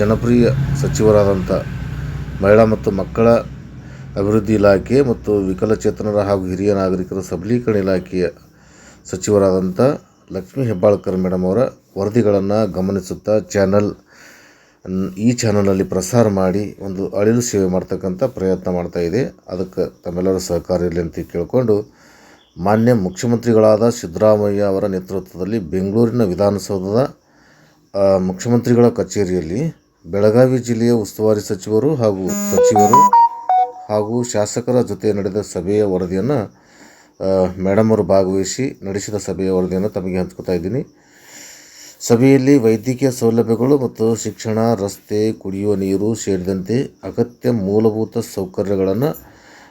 ಜನಪ್ರಿಯ ಸಚಿವರಾದಂಥ ಮಹಿಳಾ ಮತ್ತು ಮಕ್ಕಳ ಅಭಿವೃದ್ಧಿ ಇಲಾಖೆ ಮತ್ತು ವಿಕಲಚೇತನರ ಹಾಗೂ ಹಿರಿಯ ನಾಗರಿಕರ ಸಬಲೀಕರಣ ಇಲಾಖೆಯ ಸಚಿವರಾದಂಥ ಲಕ್ಷ್ಮೀ ಹೆಬ್ಬಾಳ್ಕರ್ ಮೇಡಮ್ ಅವರ ವರದಿಗಳನ್ನು ಗಮನಿಸುತ್ತಾ ಚಾನಲ್, ಈ ಚಾನಲಲ್ಲಿ ಪ್ರಸಾರ ಮಾಡಿ ಒಂದು ಅಳಿಲು ಸೇವೆ ಮಾಡ್ತಕ್ಕಂಥ ಪ್ರಯತ್ನ ಮಾಡ್ತಾ ಇದೆ. ಅದಕ್ಕೆ ತಮ್ಮೆಲ್ಲರ ಸಹಕಾರ ಇರಲಿ ಅಂತ ಕೇಳಿಕೊಂಡು ಮಾನ್ಯ ಮುಖ್ಯಮಂತ್ರಿಗಳಾದ ಸಿದ್ದರಾಮಯ್ಯ ಅವರ ನೇತೃತ್ವದಲ್ಲಿ ಬೆಂಗಳೂರಿನ ವಿಧಾನಸೌಧದ ಮುಖ್ಯಮಂತ್ರಿಗಳ ಕಚೇರಿಯಲ್ಲಿ ಬೆಳಗಾವಿ ಜಿಲ್ಲೆಯ ಉಸ್ತುವಾರಿ ಸಚಿವರು ಹಾಗೂ ಸಚಿವರು ಹಾಗೂ ಶಾಸಕರ ಜೊತೆ ನಡೆದ ಸಭೆಯ ವರದಿಯನ್ನು ಮೇಡಮ್ ಅವರು ಭಾಗವಹಿಸಿ ನಡೆಸಿದ ಸಭೆಯ ವರದಿಯನ್ನು ತಮಗೆ ಹಂಚ್ಕೊತಾ ಇದ್ದೀನಿ. ಸಭೆಯಲ್ಲಿ ವೈದ್ಯಕೀಯ ಸೌಲಭ್ಯಗಳು ಮತ್ತು ಶಿಕ್ಷಣ, ರಸ್ತೆ, ಕುಡಿಯುವ ನೀರು ಸೇರಿದಂತೆ ಅಗತ್ಯ ಮೂಲಭೂತ ಸೌಕರ್ಯಗಳನ್ನು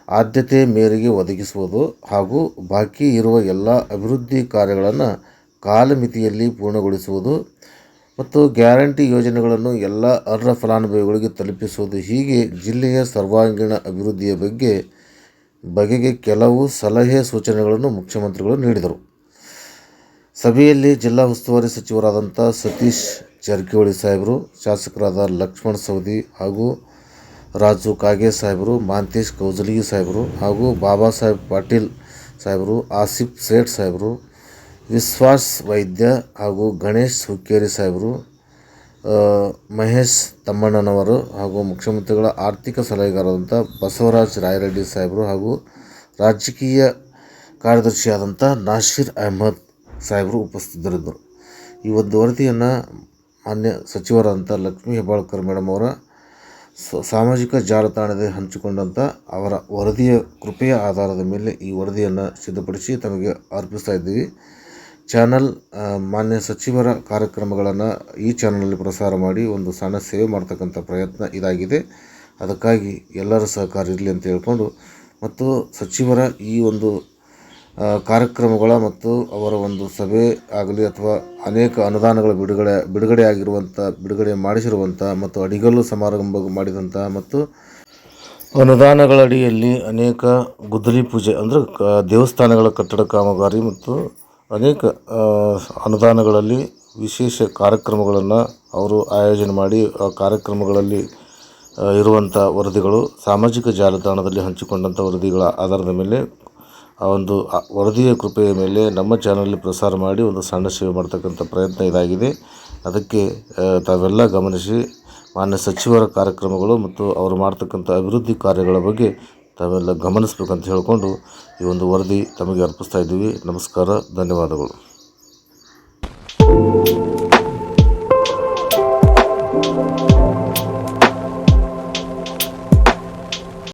ಆದ್ಯತೆ ಮೇರೆಗೆ ಒದಗಿಸುವುದು ಹಾಗೂ ಬಾಕಿ ಇರುವ ಎಲ್ಲ ಅಭಿವೃದ್ಧಿ ಕಾರ್ಯಗಳನ್ನು ಕಾಲಮಿತಿಯಲ್ಲಿ ಪೂರ್ಣಗೊಳಿಸುವುದು ಮತ್ತು ಗ್ಯಾರಂಟಿ ಯೋಜನೆಗಳನ್ನು ಎಲ್ಲ ಅರ್ಹ ಫಲಾನುಭವಿಗಳಿಗೆ ತಲುಪಿಸುವುದು ಹೀಗೆ ಜಿಲ್ಲೆಯ ಸರ್ವಾಂಗೀಣ ಅಭಿವೃದ್ಧಿಯ ಬಗ್ಗೆ ಬಗೆಗೆ ಕೆಲವು ಸಲಹೆ ಸೂಚನೆಗಳನ್ನು ಮುಖ್ಯಮಂತ್ರಿಗಳು ನೀಡಿದರು. ಸಭೆಯಲ್ಲಿ ಜಿಲ್ಲಾ ಉಸ್ತುವಾರಿ ಸಚಿವರಾದಂಥ ಸತೀಶ್ ಜಾರಕಿಹೊಳಿ ಸಾಹೇಬರು, ಶಾಸಕರಾದ ಲಕ್ಷ್ಮಣ್ ಸವದಿ ಹಾಗೂ ರಾಜು ಕಾಗೆ ಸಾಹೇಬರು, ಮಾಂತೇಶ್ ಕೌಜಲಗಿ ಸಾಹೇಬರು ಹಾಗೂ ಬಾಬಾ ಸಾಹೇಬ್ ಪಾಟೀಲ್ ಸಾಹೇಬರು, ಆಸಿಫ್ ಸೇಠ್ ಸಾಹೇಬರು ವಿಶ್ವಾಸ್ ವೈದ್ಯ ಹಾಗೂ ಗಣೇಶ್ ಹುಕ್ಕೇರಿ ಸಾಹೇಬರು ಮಹೇಶ್ ತಮ್ಮಣ್ಣನವರು ಹಾಗೂ ಮುಖ್ಯಮಂತ್ರಿಗಳ ಆರ್ಥಿಕ ಸಲಹೆಗಾರರಾದಂಥ ಬಸವರಾಜ್ ರಾಯರೆಡ್ಡಿ ಸಾಹೇಬರು ಹಾಗೂ ರಾಜಕೀಯ ಕಾರ್ಯದರ್ಶಿಯಾದಂಥ ನಾಶೀರ್ ಅಹಮದ್ ಸಾಹೇಬರು ಉಪಸ್ಥಿತರಿದ್ದರು. ಈ ಒಂದು ವರದಿಯನ್ನು ಮಾನ್ಯ ಸಚಿವರಾದಂಥ ಲಕ್ಷ್ಮೀ ಹೆಬ್ಬಾಳ್ಕರ್ ಮೇಡಮ್ ಅವರ ಸಾಮಾಜಿಕ ಜಾಲತಾಣದಲ್ಲಿ ಹಂಚಿಕೊಂಡಂಥ ಅವರ ವರದಿಯ ಕೃಪೆಯ ಆಧಾರದ ಮೇಲೆ ಈ ವರದಿಯನ್ನು ಸಿದ್ಧಪಡಿಸಿ ತಮಗೆ ಅರ್ಪಿಸ್ತಾ ಇದ್ದೀವಿ. ಚಾನಲ್ ಮಾನ್ಯ ಸಚಿವರ ಕಾರ್ಯಕ್ರಮಗಳನ್ನು ಈ ಚಾನಲಲ್ಲಿ ಪ್ರಸಾರ ಮಾಡಿ ಒಂದು ಸಣ್ಣ ಸೇವೆ ಮಾಡ್ತಕ್ಕಂಥ ಪ್ರಯತ್ನ ಇದಾಗಿದೆ. ಅದಕ್ಕಾಗಿ ಎಲ್ಲರ ಸಹಕಾರ ಇರಲಿ ಅಂತ ಹೇಳ್ಕೊಂಡು ಮತ್ತು ಸಚಿವರ ಈ ಒಂದು ಕಾರ್ಯಕ್ರಮಗಳ ಮತ್ತು ಅವರ ಒಂದು ಸಭೆ ಆಗಲಿ ಅಥವಾ ಅನೇಕ ಅನುದಾನಗಳ ಬಿಡುಗಡೆ ಬಿಡುಗಡೆ ಆಗಿರುವಂಥ, ಬಿಡುಗಡೆ ಮಾಡಿಸಿರುವಂಥ ಮತ್ತು ಅಡಿಗಲ್ಲು ಸಮಾರಂಭ ಮಾಡಿದಂಥ ಮತ್ತು ಅನುದಾನಗಳ ಅಡಿಯಲ್ಲಿ ಅನೇಕ ಗುದ್ದಲಿ ಪೂಜೆ ಅಂದರೆ ದೇವಸ್ಥಾನಗಳ ಕಟ್ಟಡ ಕಾಮಗಾರಿ ಮತ್ತು ಅನೇಕ ಅನುದಾನಗಳಲ್ಲಿ ವಿಶೇಷ ಕಾರ್ಯಕ್ರಮಗಳನ್ನು ಅವರು ಆಯೋಜನೆ ಮಾಡಿ, ಆ ಕಾರ್ಯಕ್ರಮಗಳಲ್ಲಿ ಇರುವಂಥ ವರದಿಗಳು ಸಾಮಾಜಿಕ ಜಾಲತಾಣದಲ್ಲಿ ಹಂಚಿಕೊಂಡಂಥ ವರದಿಗಳ ಆಧಾರದ ಮೇಲೆ, ಆ ಒಂದು ವರದಿಯ ಕೃಪೆಯ ಮೇಲೆ ನಮ್ಮ ಚಾನಲಲ್ಲಿ ಪ್ರಸಾರ ಮಾಡಿ ಒಂದು ಸಣ್ಣ ಸೇವೆ ಮಾಡ್ತಕ್ಕಂಥ ಪ್ರಯತ್ನ ಇದಾಗಿದೆ. ಅದಕ್ಕೆ ತಾವೆಲ್ಲ ಗಮನಿಸಿ, ಮಾನ್ಯ ಸಚಿವರ ಕಾರ್ಯಕ್ರಮಗಳು ಮತ್ತು ಅವರು ಮಾಡ್ತಕ್ಕಂಥ ಅಭಿವೃದ್ಧಿ ಕಾರ್ಯಗಳ ಬಗ್ಗೆ ತಾವೆಲ್ಲ ಗಮನಿಸಬೇಕಂತ ಹೇಳಿಕೊಂಡು ಈ ಒಂದು ವರದಿ ತಮಗೆ ಅರ್ಪಿಸ್ತಾ ಇದ್ದೀವಿ. ನಮಸ್ಕಾರ ಧನ್ಯವಾದಗಳು.